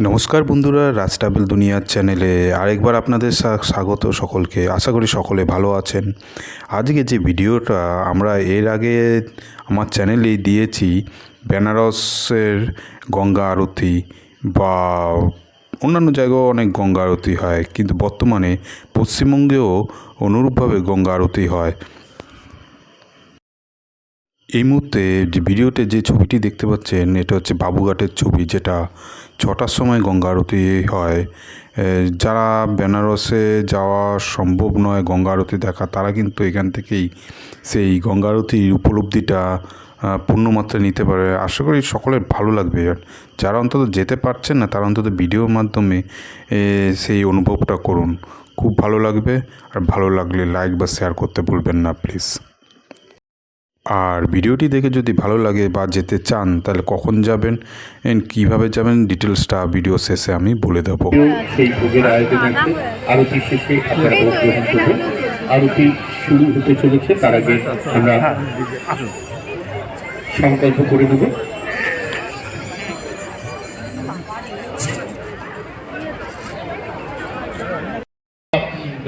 নমস্কার বন্ধুরা, রাজ ট্রাভেল দুনিয়ার চ্যানেলে আরেকবার আপনাদের স্বা- স্বাগত সকলকে। আশা করি সকলে ভালো আছেন। আজকে যে ভিডিওটা আমরা এর আগে আমার চ্যানেলেই দিয়েছি, বেনারসের গঙ্গা আরতি বা অন্যান্য জায়গায়ও অনেক গঙ্গা আরতি হয়, কিন্তু বর্তমানে পশ্চিমবঙ্গেও অনুরূপভাবে গঙ্গা আরতি হয়। এই মুহূর্তে যে ভিডিওতে যে ছবিটি দেখতে পাচ্ছেন, এটা হচ্ছে বাবুঘাটের ছবি, যেটা ছটার সময় গঙ্গা আরতি হয়। যারা বেনারসে যাওয়া সম্ভব নয় গঙ্গা আরতি দেখা, তারা কিন্তু এখান থেকেই সেই গঙ্গা আরতির উপলব্ধিটা পূর্ণমাত্রা নিতে পারে। আশা করি সকলের ভালো লাগবে। যারা অন্তত যেতে পারছেন না, তারা অন্তত ভিডিওর মাধ্যমে সেই অনুভবটা করুন। খুব ভালো লাগবে। আর ভালো লাগলে লাইক বা শেয়ার করতে ভুলবেন না, প্লিজ। আর ভিডিওটি দেখে যদি ভালো লাগে বা যেতে চান, তাহলে কখন যাবেন এন্ড কীভাবে যাবেন ডিটেলসটা ভিডিও শেষে আমি বলে দেব। সেই ভোগের আয়োজন আরতি শেষে আপনারা ভোগ গ্রহণ করবেন। শুরু হতে চলেছে, তার আগে আমরা সংকল্প করে দেব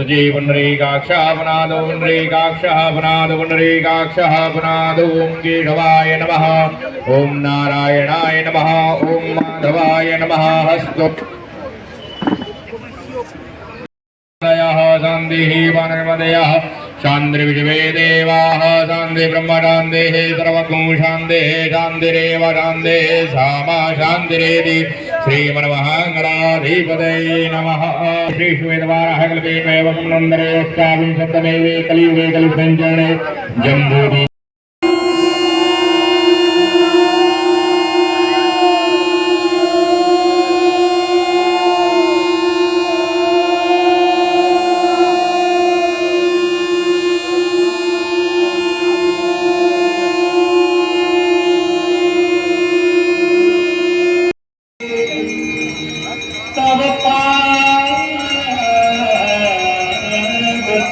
जीवनरेकाक्षापनादो नरेकाक्षापनादो पनादो ॐ केशवाय नमः। ॐ नारायणाय नमः ॐ माधवाय नमः, हस्तु। शान्तिः, वनर्मदयः। शान्तिर्विश्वे देवाः, शान्ति ब्रह्मशान्तिः सर्वगुं शान्तिः, शान्तिरेव, शान्तिः सामा, शान्तिरेति। श्रीमन्महाङ्गणाधिपतये नमः श्रीश्वेतवारः कल्पेमेवं नन्दरेष्टाविंशतमेवे कलियुगे कलिसञ्चरणे जम्बूदि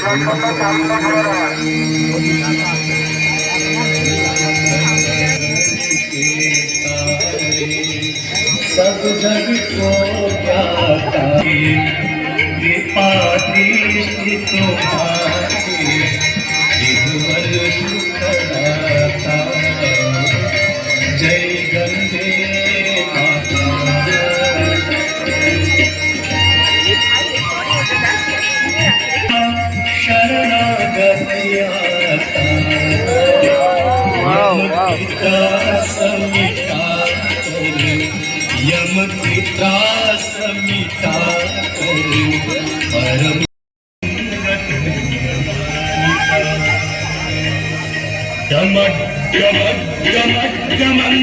सब जग को क्या कृपा दृष्टि तुम्हारी यम त्रास मिटा यम त्रास मिटा परम डम डम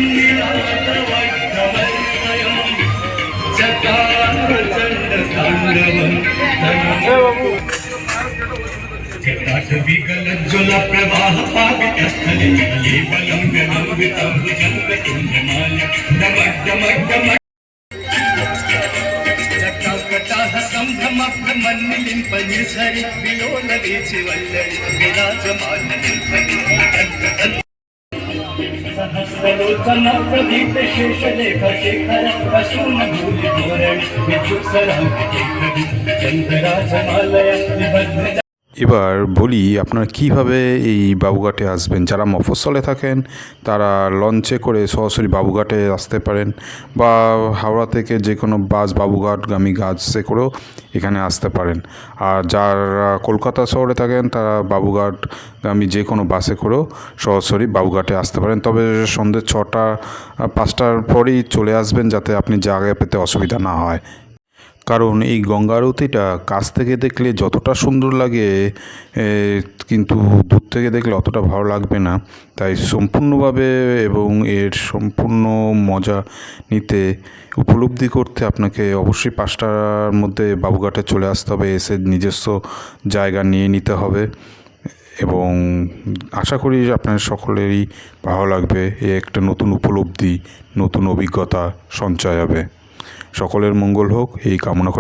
काट विगल जुल प्रवाह पाग स्थल ये बलम विलंबित जन्म इंद्रमाल दमक दमक दमक ಸಂಭ್ರಮಲಿಂಪರಿ ವಿಲೋಲ ವೀಚಿ ವಲ್ಲಳಿ ವಿರಾಜಮಾನ ನಿಂಪನಿ सहस्रलोचन प्रदीप शेष लेख शेखर, वसून भूल धोरण, विद्युत सराम चंद्राजमालय निबद्ध এবার বলি আপনারা কীভাবে এই বাবুঘাটে আসবেন? যারা মফস্বলে থাকেন, তারা লঞ্চে করে সরাসরি বাবুঘাটে আসতে পারেন বা হাওড়া থেকে যে কোনো বাস বাবুঘাট বাবুঘাটগামী গাছে করেও এখানে আসতে পারেন। আর যারা কলকাতা শহরে থাকেন, তারা বাবুঘাট বাবুঘাটগামী যে কোনো বাসে করেও সরাসরি বাবুঘাটে আসতে পারেন। তবে সন্ধ্যে ছটা, পাঁচটার পরেই চলে আসবেন যাতে আপনি জায়গা পেতে অসুবিধা না হয়। কারণ এই গঙ্গা আরতিটা কাছ থেকে দেখলে যতটা সুন্দর লাগে কিন্তু দূর থেকে দেখলে অতটা ভালো লাগবে না। তাই সম্পূর্ণভাবে এবং এর সম্পূর্ণ মজা নিতে, উপলব্ধি করতে আপনাকে অবশ্যই পাঁচটার মধ্যে বাবুঘাটে চলে আসতে হবে, এসে নিজস্ব জায়গা নিয়ে নিতে হবে। এবং আশা করি আপনার সকলেরই ভালো লাগবে, এ একটা নতুন উপলব্ধি, নতুন অভিজ্ঞতা সঞ্চয় হবে। সকলের মঙ্গল হোক এই কামনা